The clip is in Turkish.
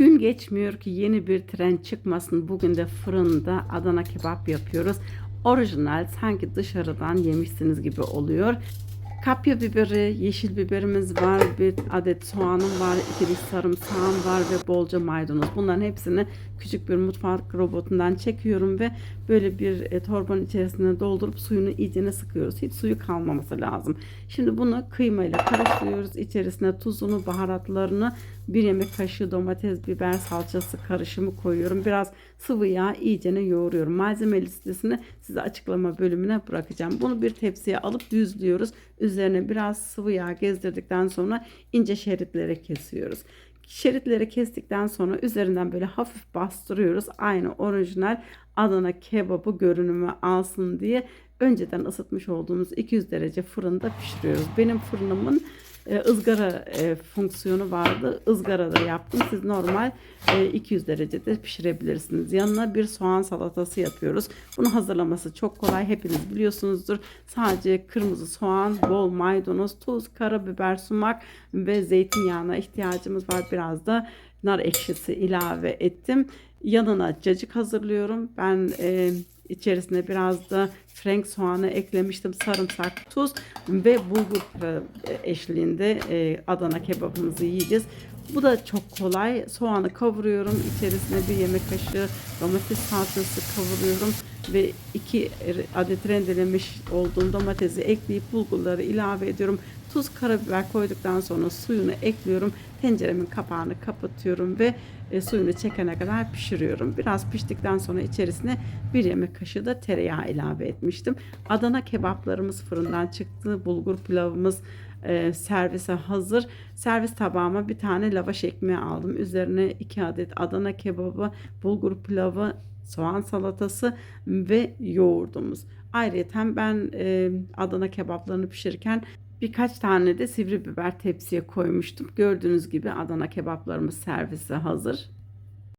Gün geçmiyor ki yeni bir tren çıkmasın. Bugün de fırında Adana kebap yapıyoruz. Orijinal sanki dışarıdan yemişsiniz gibi oluyor. Kapya biberi, yeşil biberimiz var, bir adet soğanım var, iki diş sarımsağım var ve bolca maydanoz. Bunların hepsini küçük bir mutfak robotundan çekiyorum ve böyle bir e, torbanın içerisine doldurup suyunu iyicene sıkıyoruz. Hiç suyu kalmaması lazım. Şimdi bunu kıymayla karıştırıyoruz. İçerisine tuzunu, baharatlarını, bir yemek kaşığı domates, biber salçası karışımı koyuyorum. Biraz sıvı yağ iyicene yoğuruyorum. Malzeme listesini size açıklama bölümüne bırakacağım. Bunu bir tepsiye alıp düzlüyoruz. Üzerine biraz sıvı yağ gezdirdikten sonra ince şeritlere kesiyoruz. Şeritleri kestikten sonra üzerinden böyle hafif bastırıyoruz. Aynı orijinal Adana kebabı görünümü alsın diye önceden ısıtmış olduğumuz 200 derece fırında pişiriyoruz. Benim fırınımın e, ızgara e, fonksiyonu vardı. Izgarada yaptım. Siz normal e, 200 derecede pişirebilirsiniz. Yanına bir soğan salatası yapıyoruz. Bunu hazırlaması çok kolay. Hepiniz biliyorsunuzdur. Sadece kırmızı soğan, bol maydanoz, tuz, karabiber, sumak ve zeytinyağına ihtiyacımız var. Biraz da nar ekşisi ilave ettim. Yanına cacık hazırlıyorum. Ben e, içerisine biraz da frank soğanı eklemiştim. Sarımsak, tuz ve bulgur pilavı eşliğinde e, Adana kebabımızı yiyeceğiz. Bu da çok kolay. Soğanı kavuruyorum. İçerisine bir yemek kaşığı domates salçası kavuruyorum ve iki adet rendelemiş olduğum domatesi ekleyip bulgurları ilave ediyorum. Tuz, karabiber koyduktan sonra suyunu ekliyorum. Tenceremin kapağını kapatıyorum ve e, suyunu çekene kadar pişiriyorum. Biraz piştikten sonra içerisine bir yemek kaşığı da tereyağı ilave etmiştim. Adana kebaplarımız fırından çıktı. Bulgur pilavımız e, servise hazır. Servis tabağıma bir tane lavaş ekmeği aldım. Üzerine iki adet Adana kebabı, bulgur pilavı, soğan salatası ve yoğurdumuz. Ayrıca ben e, Adana kebaplarını pişirirken birkaç tane de sivri biber tepsiye koymuştum. Gördüğünüz gibi Adana kebaplarımız servise hazır.